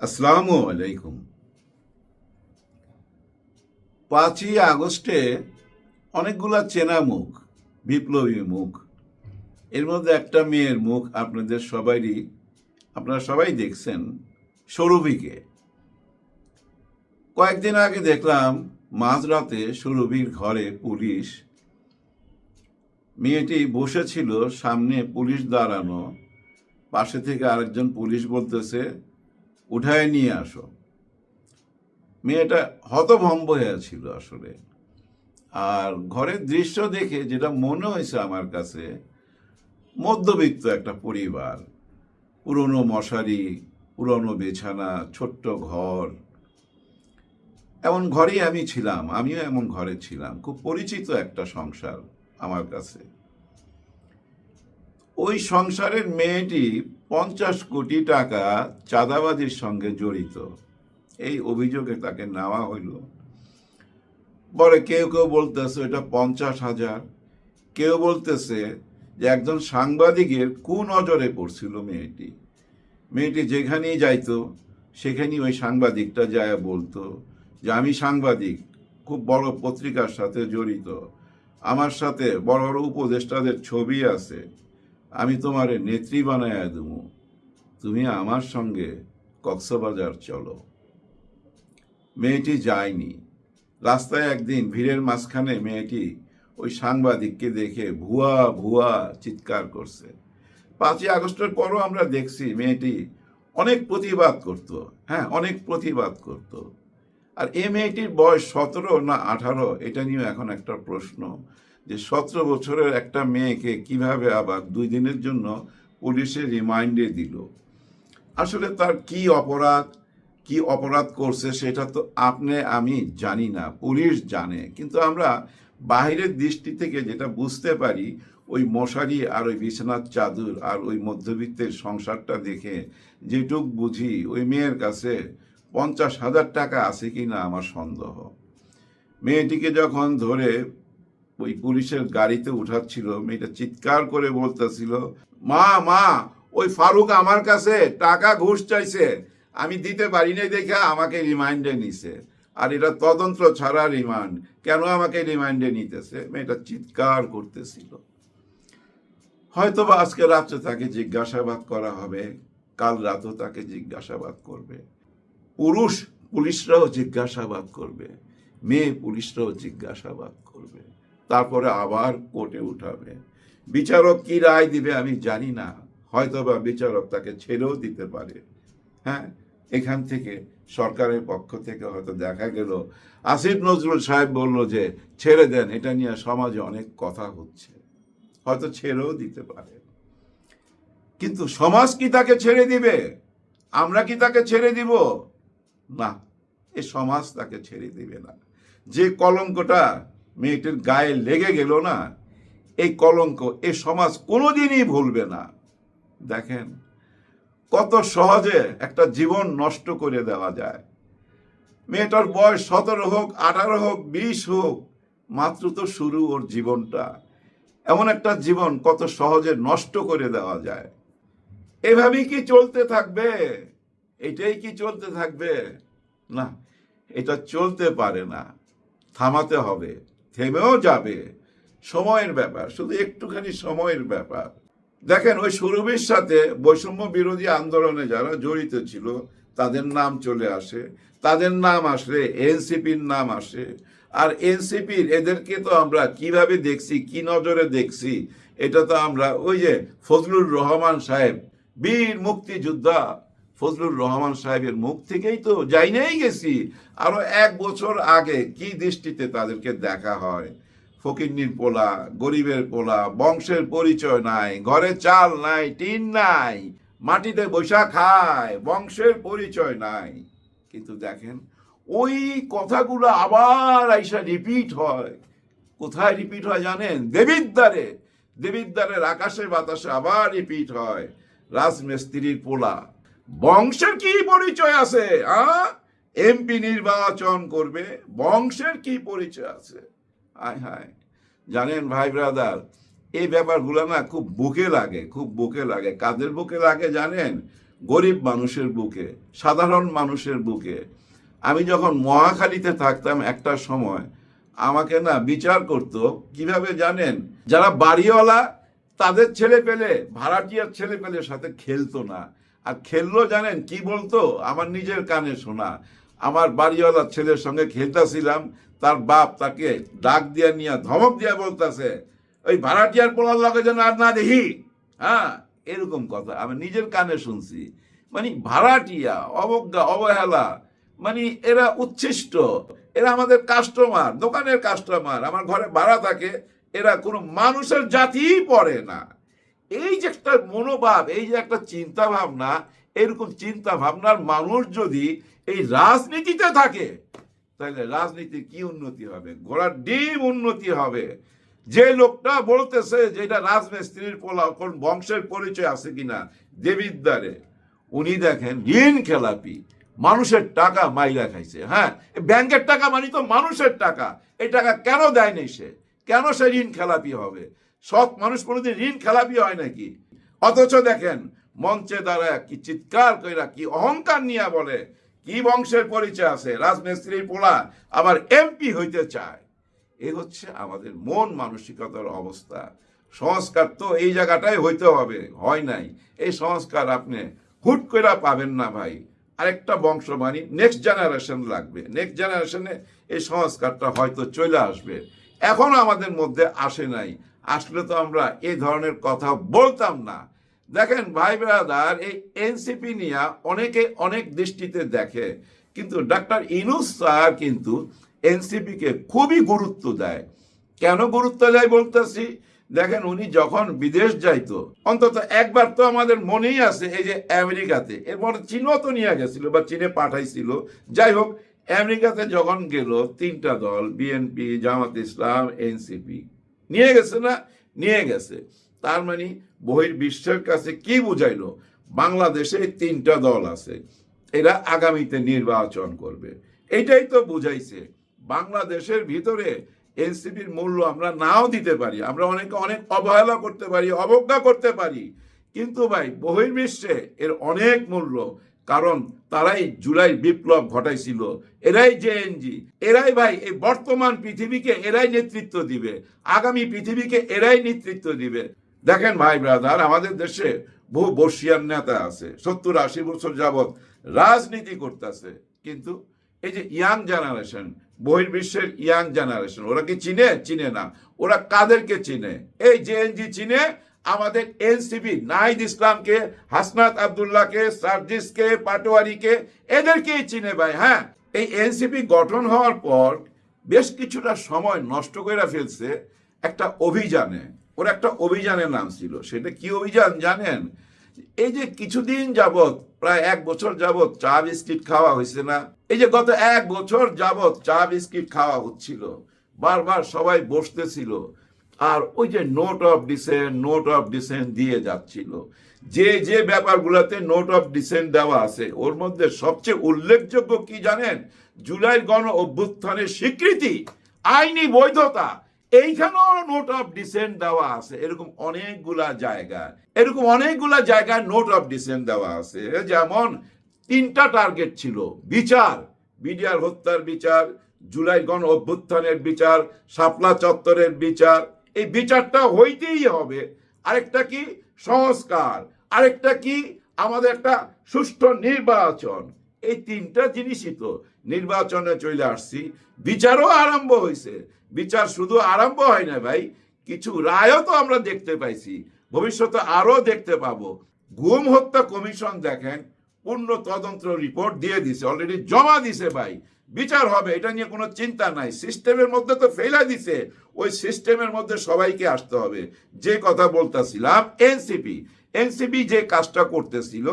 আসসালামু আলাইকুম। পাঁচই আগস্টে অনেকগুলা চেনা মুখ, বিপ্লবী মুখ, এর মধ্যে একটা মেয়ের মুখ আপনাদের সবারই আপনারা সবাই দেখছেন, সৌরভীকে। কয়েকদিন আগে দেখলাম মাঝরাতে সৌরভীর ঘরে পুলিশ, মেয়েটি বসেছিল সামনে পুলিশ দাঁড়ানো, পাশে থেকে আরেকজন পুলিশ বলতেছে উঠায় নিয়ে আসো। মেয়েটা হতভম্ব হয়ে ছিল আসলে। আর ঘরের দৃশ্য দেখে যেটা মনে হয়েছে আমার কাছে, মধ্যবিত্ত একটা পরিবার, পুরনো মশারি, পুরনো বিছানা, ছোট্ট ঘর। এমন ঘরেই আমি ছিলাম, আমিও এমন ঘরে ছিলাম, খুব পরিচিত একটা সংসার আমার কাছে। ওই সংসারের মেয়েটি পঞ্চাশ কোটি টাকা চাঁদাবাজির সঙ্গে জড়িত। এই অভিযোগে তাকে নেওয়া হইল। পরে কেউ কেউ বলতেছে, এটা পঞ্চাশ হাজার। কেউ বলতেছে যে, একজন সাংবাদিকের কু নজরে পড়ছিল মেয়েটি। মেয়েটি যেখানেই যাইতো, সেখানেই ওই সাংবাদিকটা যায় বলতো যে, আমি সাংবাদিক, খুব বড় পত্রিকার সাথে জড়িত। আমার সাথে বড় বড় উপদেষ্টাদের ছবি আছে। আমি তোমার নেত্রী বানায় দেবো তুমি আমার সঙ্গে কক্সবাজার চলো। মেয়েটি যায়নি। রাস্তায় একদিন ভিড়ের মাঝখানে মেয়েটি ওই সাংবাদিককে দেখে ভুয়া ভুয়া চিৎকার করছে। পাঁচই আগস্টের পরও আমরা দেখছি মেয়েটি অনেক প্রতিবাদ করত হ্যাঁ অনেক প্রতিবাদ করত। আর এ মেয়েটির বয়স সতেরো না আঠারো, এটা নিয়ে এখন একটা প্রশ্ন। যে সতেরো বছরের একটা মেয়েকে কীভাবে আবার দুই দিনের জন্য পুলিশে রিমাইন্ডে দিল। আসলে তার কি অপরাধ কি অপরাধ করছে সেটা তো আপনি, আমি জানি না, পুলিশ জানে। কিন্তু আমরা বাহিরের দৃষ্টি থেকে যেটা বুঝতে পারি, ওই মশারি আর ওই বিছানার চাদর আর ওই মধ্যবিত্তের সংসারটা দেখে যেটুক বুঝি ওই মেয়ের কাছে পঞ্চাশ হাজার টাকা আছে কি না আমার সন্দেহ। মেয়েটিকে যখন ধরে ওই পুলিশের গাড়িতে উঠাচ্ছিল, মেয়েটা চিৎকার করে বলতেছিল, মা মা, ওই ফারুক আমার কাছে টাকা ঘুষ চাইছে, আমি দিতে পারি নাই দেখে আমাকে রিমাইন্ডে নিছে। আর এটা তদন্ত ছাড়া রিমান্ড, কেন আমাকে রিমাইন্ডে নিতেছে? মেয়েটা চিৎকার করতেছিল। হয়তো বা আজকে রাত্রে তাকে জিজ্ঞাসাবাদ করা হবে, কাল রাতও তাকে জিজ্ঞাসাবাদ করবে। পুরুষ পুলিশরাও জিজ্ঞাসাবাদ করবে, মেয়ে পুলিশরাও জিজ্ঞাসাবাদ করবে। তারপরে আবার কোর্টে উঠাবে। বিচারক কি রায় দিবে আমি জানি না। হয়তো বা বিচারক তাকে ছেড়েও দিতে পারে। হ্যাঁ? এখান থেকে সরকারের পক্ষ থেকে হয়তো দেখা গেল। আসিফ নজরুল সাহেব বলল যে, ছেড়ে দেন, এটা নিয়ে সমাজে অনেক কথা হচ্ছে। হয়তো ছেড়েও দিতে পারে। কিন্তু সমাজ কি তাকে ছেড়ে দিবে? আমরা কি তাকে ছেড়ে দিব? না, এ সমাজ তাকে ছেড়ে দিবে না। যে কলঙ্কটা মেয়েটির গায়ে লেগে গেল না, এই কলঙ্ক, এ সমাজ কোনোদিনই ভুলবে না। দেখেন, কত সহজে একটা জীবন নষ্ট করে দেওয়া যায়। মেয়েটার বয়স সতেরো হোক, আঠারো হোক, বিশ হোক, মাত্র তো শুরু ওর জীবনটা। এমন একটা জীবন কত সহজে নষ্ট করে দেওয়া যায়। এভাবেই কি চলতে থাকবে? এটাই কি চলতে থাকবে? না, এটা চলতে পারে না। থামাতে হবে। থেমেও যাবে। সময়ের ব্যাপার, শুধু একটুখানি সময়ের ব্যাপার। দেখেন, ওই সুরভির সাথে বৈষম্য বিরোধী আন্দোলনে যারা জড়িত ছিল, তাদের নাম চলে আসে। তাদের নাম আসলে এনসিপির নাম আসে। আর এনসিপির, এদেরকে তো আমরা কীভাবে দেখছি, কি নজরে দেখছি, এটা তো আমরা ওই যে ফজলুর রহমান সাহেব, বীর মুক্তিযোদ্ধা ফজলুর রহমান সাহেবের মুখ থেকেই তো যাই নাই গেছি। আরও এক বছর আগে কি দৃষ্টিতে তাদেরকে দেখা হয়? ফকিরনির পোলা, গরিবের পোলা, বংশের পরিচয় নাই, ঘরে চাল নাই, টিন নাই, মাটিতে বৈশা খায়, বংশের পরিচয় নাই। কিন্তু দেখেন, ওই কথাগুলো আবার আইসা রিপিট হয়। কোথায় রিপিট হয় জানেন? দেবিদ্বারে। দেবিদ্বারের আকাশে বাতাসে আবার রিপিট হয়। রাজমিস্ত্রির পোলা বংশের কি পরিচয় আছে এমপি নির্বাচন করবে, বংশের কি পরিচয় আছে? হায় হায়। জানেন ভাই ব্রাদার, এই ব্যাপারগুলো না খুব বুকে লাগে, খুব বুকে লাগে। কাদের বুকে লাগে জানেন? গরিব মানুষের বুকে, সাধারণ মানুষের বুকে। আমি যখন মহাখালীতে থাকতাম একটা সময়, আমাকে না বিচার করতো, কীভাবে জানেন? যারা বাড়িওয়ালা, তাদের ছেলে পেলে ভাড়াটিয়ার ছেলে পেলের সাথে খেলতো না। আর খেললো জানেন, কি বলতো? আমার নিজের কানে শোনা। আমার বাড়িওয়ালার ছেলের সঙ্গে খেলতেছিলাম, তার বাপ তাকে ডাক দিয়া নিয়ে, ধমক দিয়া বলতেছে, ওই ভাড়াটিয়ার পোলার লগে যেন আর না দেখি। হ্যাঁ এরকম কথা। আমি নিজের কানে শুনছি। মানে ভাড়াটিয়া, অবজ্ঞা, অবহেলা মানে এরা উচ্ছিষ্ট। এরা আমাদের কাস্টমার দোকানের কাস্টমার আমার ঘরে ভাড়া থাকে, এরা কোনো মানুষের জাতিই পড়ে না। এই যে একটা মনোভাব, এই যে একটা চিন্তা ভাবনা এরকম চিন্তা ভাবনার মানুষ যদি এই রাজনীতিতে থাকে, তাহলে রাজনীতির কি উন্নতি হবে? ঘোড়ার ডিম উন্নতি হবে। যে লোকটা বলতেছে যে এটা রাজমিস্ত্রির পোলা, কোন বংশের পরিচয় আছে কিনা, দেবিদ্বারে, উনি দেখেন ঋণ খেলাপি, মানুষের টাকা মাইরা খাইছে। হ্যাঁ ব্যাংকের টাকা মানে তো মানুষের টাকা। এই টাকা কেন দেয়নি সে? কেন সে ঋণ খেলাপি হবে? সৎ মানুষ কোনোদিন ঋণ খেলাপি হয় নাকি? অথচ দেখেন, মঞ্চে দাঁড়ায় কি চিৎকার কইরা, কি অহংকার নিয়ে বলে, কি বংশের পরিচয় আছে, রাজমিস্ত্রির পোলা, আবার এমপি হইতে চায়। এ হচ্ছে আমাদের মন মানসিকতার অবস্থা। সংস্কার তো এই জায়গাটাই হইতে হবে, হয় নাই। এই সংস্কার আপনি হুট করে পাবেন না ভাই। আরেকটা বংশ মানে নেক্সট জেনারেশন লাগবে নেক্সট জেনারেশনে এই সংস্কারটা হয়তো চলে আসবে। এখনও আমাদের মধ্যে আসে নাই। আসলে তো আমরা এই ধরনের কথা বলতাম না। দেখেন, ভাই ব্রাদার, এই এনসিপি নিয়ে অনেকে অনেক দৃষ্টিতে দেখে, কিন্তু ডাক্তার ইনুস স্যার কিন্তু এনসিপিকে খুবই গুরুত্ব দেয়। কেন গুরুত্ব দেয় বলতেছি? দেখেন, উনি যখন বিদেশ যাইতো, অন্তত একবার তো আমাদের মনেই আছে এই যে আমেরিকাতে। এরপর চীনও তো নিয়ে গেছিল বা চীনে পাঠাইছিল। যাই হোক, আমেরিকাতে যখন গেল তিনটা দল বিএনপি জামাত ইসলাম এনসিপি নিয়ে গেছে না? নিয়ে গেছে। তার মানে বহির্বিশ্বের কাছে কি বুঝাইলো? বাংলাদেশে তিনটা দল আছে, এরা আগামীতে নির্বাচন করবে। এটাই তো বুঝাইছে। বাংলাদেশের ভিতরে এনসিপির মূল্য আমরা নাও দিতে পারি, আমরা অনেকে অনেক অবহেলা করতে পারি, অবজ্ঞা করতে পারি। কিন্তু ভাই, বহির্বিশ্বে এর অনেক মূল্য কারণ তারাই জুলাই বিপ্লব ঘটাইছিল। এরাই জেএনজি এরাই ভাই, এই বর্তমান পৃথিবীকে এরাই নেতৃত্ব দিবে। আগামী পৃথিবীকে এরাই নেতৃত্ব দিবে। দেখেন ভাই ব্রাদার, আমাদের দেশে বহু বর্ষিয়ার নেতা আছে, সত্তর আশি বছর যাবৎ রাজনীতি করতেছে। কিন্তু এই যে ইয়াং জেনারেশন, বহির্বিশ্বের ইয়াং জেনারেশন, ওরা কি চিনে? চিনে না। ওরা কাদেরকে চিনে? এই জেএনজি চিনে আমাদের এনসিপি, নাহিদ ইসলামকে, হাসনাত আবদুল্লাহকে, সার্জিসকে, পাটোয়ারিকে এদেরকেই চিনে ভাই হ্যাঁ? এই এনসিপি গঠন হওয়ার পর বেশ কিছুটা সময় নষ্ট করে ফেলছে একটা অভিযানে। ওর একটা অভিযানের নাম ছিল। সেটা কি অভিযান জানেন? এই যে কিছুদিন যাবত প্রায় এক বছর যাবত চা বিস্কিট খাওয়া হয়েছে না? এই যে গত এক বছর যাবত চা বিস্কিট খাওয়া হচ্ছিল। বারবার সবাই বসতেছিল। আর ওই যে note of dissent note of dissent দিয়ে যাচ্ছিল। যে যে ব্যাপারগুলোতে নোট অফ ডিসেন্ট দেওয়া আছে, ওর মধ্যে সবচেয়ে উল্লেখযোগ্য কি জানেন? জুলাই গণ অভ্যুত্থানের স্বীকৃতি, আইনি বৈধতা, এইখানেও নোট অফ ডিসেন্ট দেওয়া আছে। এরকম অনেকগুলা জায়গা, এরকম অনেকগুলা জায়গায় নোট অফ ডিসেন্ট দেওয়া আছে। যেমন তিনটা টার্গেট ছিল, বিচার, বিডিআর হত্যার বিচার জুলাই গণ অভ্যুত্থানের বিচার, শাপলা চত্বরের বিচার এই বিচারটা হইতেই হবে। আরেকটা কি? সংস্কার। আরেকটা কি? আমাদের একটা সুষ্ঠু নির্বাচন। এই তিনটা জিনিসই তো নির্বাচনে চলে আসছি। বিচারও আরম্ভ হয়েছে বিচার শুধু আরম্ভ হয় না ভাই, কিছু রায়ও তো আমরা দেখতে পাইছি। ভবিষ্যতে আরও দেখতে পাবো। গুম হত্যা কমিশন দেখেন, পূর্ণ তদন্ত রিপোর্ট দিয়ে দিছে, অলরেডি জমা দিছে ভাই। বিচার হবে, এটা নিয়ে কোনো চিন্তা নাই। সিস্টেমের মধ্যে তো ফেলা দিছে, ওই সিস্টেমের মধ্যে সবাইকে আসতে হবে। যে কথা বলতেছিলাম এনসিপি এনসিপি যে কাজটা করতেছিল,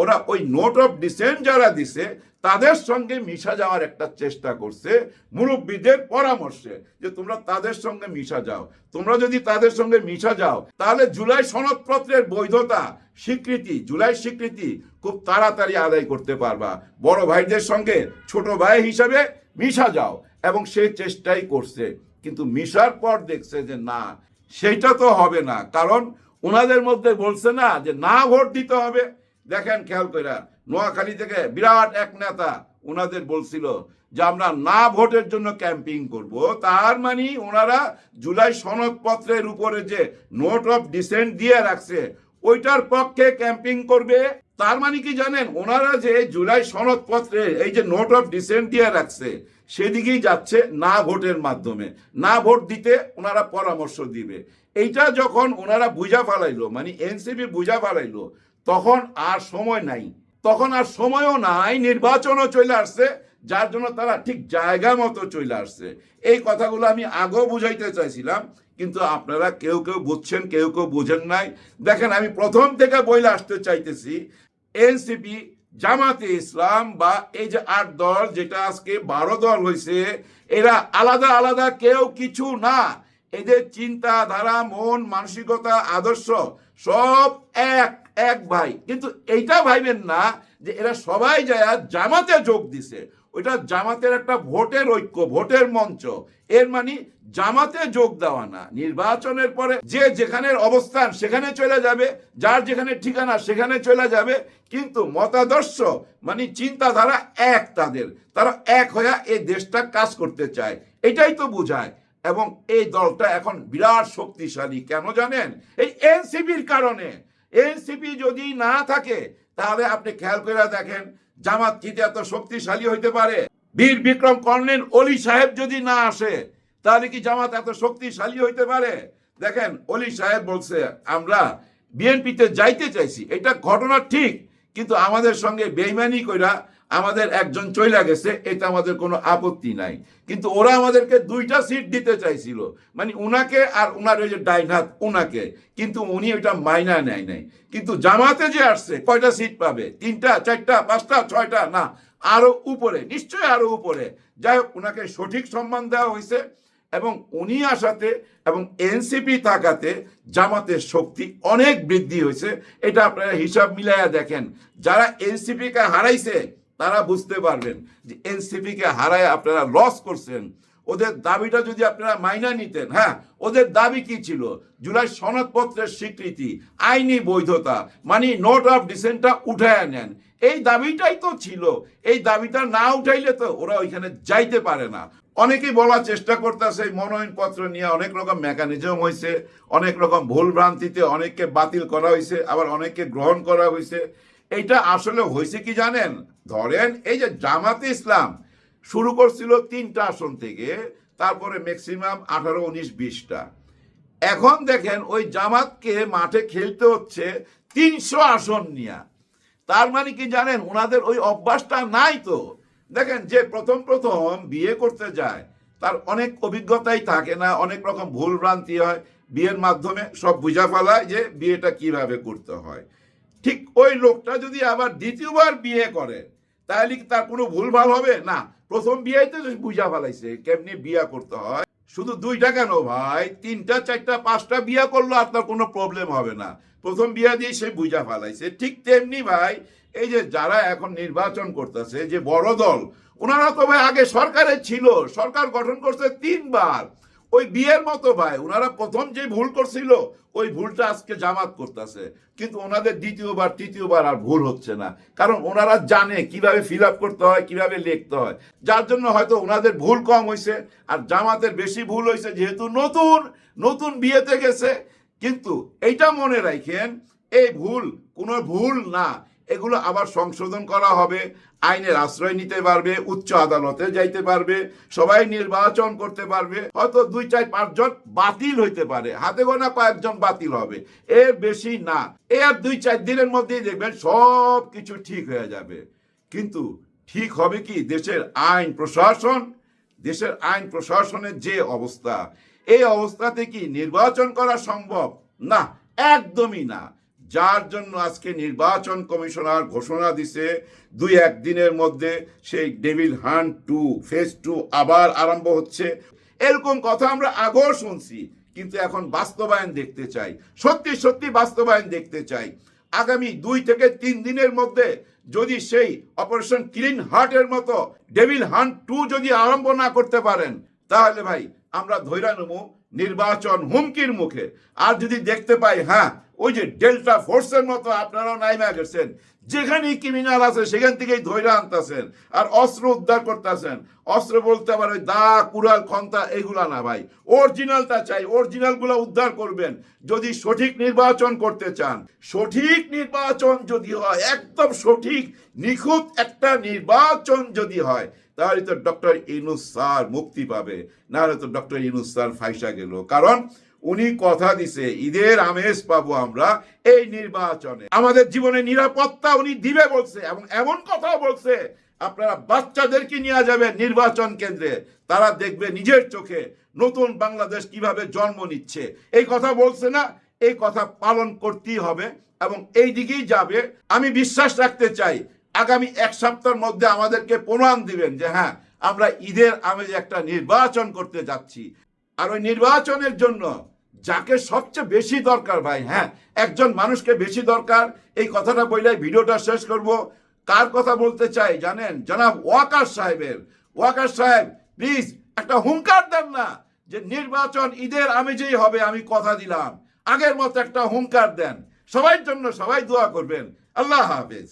ওরা ওই নোট অফ ডিসেন্ট যারা দিছে তাদের সঙ্গে মিশা যাওয়ার একটা চেষ্টা করছে মুরব্বীদের পরামর্শে যে তোমরা তাদের সঙ্গে মিশা যাও। তোমরা যদি তাদের সঙ্গে মিশা যাও, তাহলে জুলাই সনদপত্রের বৈধতা, স্বীকৃতি, জুলাই স্বীকৃতি খুব তাড়াতাড়ি আদায় করতে পারবা। বড় ভাইদের সঙ্গে ছোট ভাই হিসাবে মিশা যাও এবং সেই চেষ্টাই করছে। কিন্তু মিশার পর দেখছে যে না, সেইটা তো হবে না। কারণ ওনাদের মধ্যে বলছে না যে না ভোট দিতে হবে। দেখেন খেয়াল কইরা, নোয়াখালী থেকে বিরাট এক নেতা ওনাদের বলছিল যে আমরা না ভোটের জন্য ক্যাম্পিং করব। তার মানে ওনারা জুলাই সনদপত্রের উপরে যে নোট অফ ডিসেন্ট দিয়ে রাখছে, ওইটার পক্ষে ক্যাম্পিং করবে। তার মানে কি জানেন ওনারা যে জুলাই সনদপত্রে এই যে নোট অফ ডিসেন্ট দিয়ে রাখছে, সেদিকেই যাচ্ছে না ভোটের মাধ্যমে। না ভোট দিতে ওনারা পরামর্শ দিবে। এইটা যখন ওনারা বুঝা ফেলাইলো মানে এনসিপি বুঝা ফেলাইলো তখন আর সময় নাই। তখন আর সময়ও নাই, নির্বাচনও চলে আসছে, যার জন্য তারা ঠিক জায়গা মতো চলে আসছে। এই কথাগুলো আমি আগেও বুঝাইতে চাইছিলাম, কিন্তু আপনারা কেউ কেউ বুঝছেন, কেউ কেউ বোঝেন নাই। দেখেন, আমি প্রথম থেকে বইলে আসতে চাইতেছি, এনসিপি, জামাতে ইসলাম বা এই যে আট দল, যেটা আজকে বারো দল হয়েছে এরা আলাদা আলাদা কেউ কিছু না। এদের চিন্তাধারা, মন, মানসিকতা, আদর্শ সব এক। এক ভাই। কিন্তু এইটা ভাইবেন না যে এরা সবাই যায় জামাতে যোগ দিছে। ওইটা জামাতের একটা ভোটের ঐক্য, ভোটের মঞ্চ। এর মানে জামাতে যোগ দেওয়া না। নির্বাচনের পরে যে যেখানে অবস্থান সেখানে চলে যাবে, যার যেখানে ঠিকানা সেখানে চলে যাবে। কিন্তু মতাদর্শ মানে চিন্তাধারা এক তাদের। তারা এক হয়ে এই দেশটা কাজ করতে চায়। এটাই তো বোঝায়। এবং এই দলটা এখন বিরাট শক্তিশালী। কেন জানেন? এই এনসিপির কারণে। এনসিপি যদি না থাকে, তাহলে আপনি খেয়াল করে দেখেন, জামাত কি এত শক্তিশালী হইতে পারে। বীর বিক্রম কর্ণেন অলি সাহেব যদি না আসে, তাহলে কি জামাত এত শক্তিশালী হইতে পারে? দেখেন, অলি সাহেব বলছে, আমরা বিএনপিতে যাইতে চাইছি। এটা ঘটনা ঠিক, কিন্তু আমাদের সঙ্গে বেইমানি কইরা আমাদের একজন চইলা গেছে এটা আমাদের কোনো আপত্তি নাই। কিন্তু ওরা আমাদেরকে দুইটা সিট দিতে চাইছিল। মানে উনাকে আর উনার ওই যে ডাইন হাত উনাকে। কিন্তু উনি ওইটা মাইনা নেয় নাই। কিন্তু জামাতে যে আসছে, কয়টা সিট পাবে? তিনটা, চারটা, পাঁচটা, ছয়টা? না, আরও উপরে, নিশ্চয়ই আরও উপরে। যাই হোক, উনাকে সঠিক সম্মান দেওয়া হয়েছে এবং উনি আসাতে এবং এনসিপি থাকাতে জামাতের শক্তি অনেক বৃদ্ধি হয়েছে। এটা আপনারা হিসাব মিলাইয়া দেখেন। যারা এনসিপিকে হারাইছে তারা বুঝতে পারবেন যে এনসিপি কে হারায় আপনারা লস করছেন। ওদের দাবিটা যদি আপনারা মাইনা নিতেন হ্যাঁ ওদের দাবি কি ছিল? জুলাই সনদপত্রের স্বীকৃতি, আইনি বৈধতা মানে নোট অফ ডিসেন্টটা উঠায় নেন। এই দাবিটাই তো ছিল। এই দাবিটা না উঠাইলে তো ওরা ওইখানে যাইতে পারে না। অনেকেই বলার চেষ্টা করতেছে, এই মনোনয়নপত্র নিয়ে অনেক রকম মেকানিজম হয়েছে অনেক রকম ভুল ভ্রান্তিতে অনেককে বাতিল করা হয়েছে আবার অনেককে গ্রহণ করা হয়েছে এইটা আসলে হয়েছে কি জানেন? ধরেন, এই যে জামাতে ইসলাম শুরু করছিল তিনটা আসন থেকে, তারপরে ম্যাক্সিমাম আঠারো, উনিশ, বিশটা। এখন দেখেন, ওই জামাতকে মাঠে খেলতে হচ্ছে তিনশো আসন নিয়ে। তার মানে কি জানেন, ওনাদের ওই অভ্যাসটা নাই তো। দেখেন, যে প্রথম প্রথম বিয়ে করতে যায়, তার অনেক অভিজ্ঞতাই থাকে না, অনেক রকম ভুল ভ্রান্তি হয়। বিয়ের মাধ্যমে সব বুঝা ফেলায় যে বিয়েটা কীভাবে করতে হয়। ঠিক ওই লোকটা যদি আবার দ্বিতীয়বার বিয়ে করে তাহলে কি তার কোনো ভুলভাল হবে? না, প্রথম বিয়েতে বুঝা ফেলাইছে, কেমনি বিয়া করতে হয়? শুধু দুইটা কেন ভাই, তিনটা, চারটা, পাঁচটা বিয়া করল আর তার কোনো প্রবলেম হবে না। প্রথম বিয়া দিয়ে সে বুঝা ফেলাইছে। ঠিক তেমনি ভাই, এই যে যারা এখন নির্বাচন করতেছে, যে বড় দল, ওনারা তো ভাই আগে সরকারে ছিল, সরকার গঠন করছে তিনবার। ওই বিয়ের মতো ভাই ওনারা প্রথম যে ভুল করছিল, ওই ভুলটা আজকে জামাত করতেছে। কিন্তু ওনাদের দ্বিতীয়বার, তৃতীয়বার আর ভুল হচ্ছে না। কারণ ওনারা জানে কীভাবে ফিল করতে হয়, কীভাবে লিখতে হয়। যার জন্য হয়তো ওনাদের ভুল কম হয়েছে আর জামাতের বেশি ভুল হয়েছে যেহেতু নতুন নতুন বিয়েতে গেছে। কিন্তু এইটা মনে রাখেন, এই ভুল কোনো ভুল না। এগুলো আবার সংশোধন করা হবে, আইনের আশ্রয় নিতে পারবে, উচ্চ আদালতে যাইতে পারবে, সবাই নির্বাচন করতে পারবে, হয়তো দুই, চার, পাঁচজন বাতিল হইতে পারে, হাতে গোনা কয়েকজন বাতিল হবে। এর বেশি না। এর দুই, চার দিনের মধ্যেই দেখবেন সব কিছু ঠিক হয়ে যাবে। কিন্তু ঠিক হবে কি? দেশের আইন প্রশাসন, দেশের আইন প্রশাসনের যে অবস্থা, এই অবস্থাতে কি নির্বাচন করা সম্ভব? না, একদমই না। যার জন্য আজকে নির্বাচন কমিশনার ঘোষণা দিছে, দুই একদিনের মধ্যে সেই devil hunt two phase two আবার আরম্ভ হচ্ছে। এরকম কথা আমরা আগেও শুনছি, কিন্তু এখন বাস্তবায়ন দেখতে চাই। সত্যি সত্যি বাস্তবায়ন দেখতে চাই। আগামী দুই থেকে তিন দিনের মধ্যে যদি সেই অপারেশন ক্লিন হার্টের মতো ডেভিল হান্ট টু যদি আরম্ভ না করতে পারেন, তাহলে ভাই আমরা ধৈর্য নেব নির্বাচন হুমকির মুখে। আর যদি দেখতে পাই হ্যাঁ ওই যে ডেল্টা ফোর্সের মতো আপনারাও নাইমা গেছেন। যেখানেই ক্রিমিনাল আছে, সেখান থেকেই ধৈর্য আনতেছেন। আর অস্ত্র উদ্ধার করতেছেন। অস্ত্র বলতে আবার ওই দা, কুড়াল, খন্তা, এগুলা না ভাই। অরিজিনালটা চাই। অরিজিনালগুলো উদ্ধার করবেন। যদি সঠিক নির্বাচন করতে চান। সঠিক নির্বাচন যদি হয়, একদম সঠিক, নিখুঁত একটা নির্বাচন যদি হয়, তাহলে তো ডক্টর ইনুস স্যার মুক্তি পাবে। নাহলে তো ডক্টর ইনুস স্যার ফাইসা গেল। কারণ উনি কথা দিছে, ঈদের আমেজ পাবো আমরা এই নির্বাচনে। আমাদের জীবনে নিরাপত্তা উনি দিবে বলছে এবং এমন কথাও বলছে, আপনারা বাচ্চাদেরকে নিয়ে যাবেন নির্বাচন কেন্দ্রে। তারা দেখবে নিজের চোখে নতুন বাংলাদেশ কীভাবে জন্ম নিচ্ছে। এই কথা বলছে না, এই কথা পালন করতেই হবে এবং এই দিকেই যাবে। আমি বিশ্বাস রাখতে চাই, আগামী এক সপ্তাহের মধ্যে আমাদেরকে প্রমাণ দিবেন যে হ্যাঁ আমরা ঈদের আমেজে একটা নির্বাচন করতে যাচ্ছি। আর ওই নির্বাচনের জন্য যাকে সবচেয়ে বেশি দরকার ভাই হ্যাঁ একজন মানুষকে বেশি দরকার। এই কথাটা বললে ভিডিওটা শেষ করব। কার কথা বলতে চাই জানেন? জনাব ওয়াকার সাহেবের। ওয়াকার সাহেব প্লিজ একটা হুঙ্কার দেন না যে নির্বাচন ঈদের আমেজেই হবে, আমি কথা দিলাম। আগের মতো একটা হুঙ্কার দেন। সবার জন্য সবাই দোয়া করবেন। আল্লাহ হাফেজ।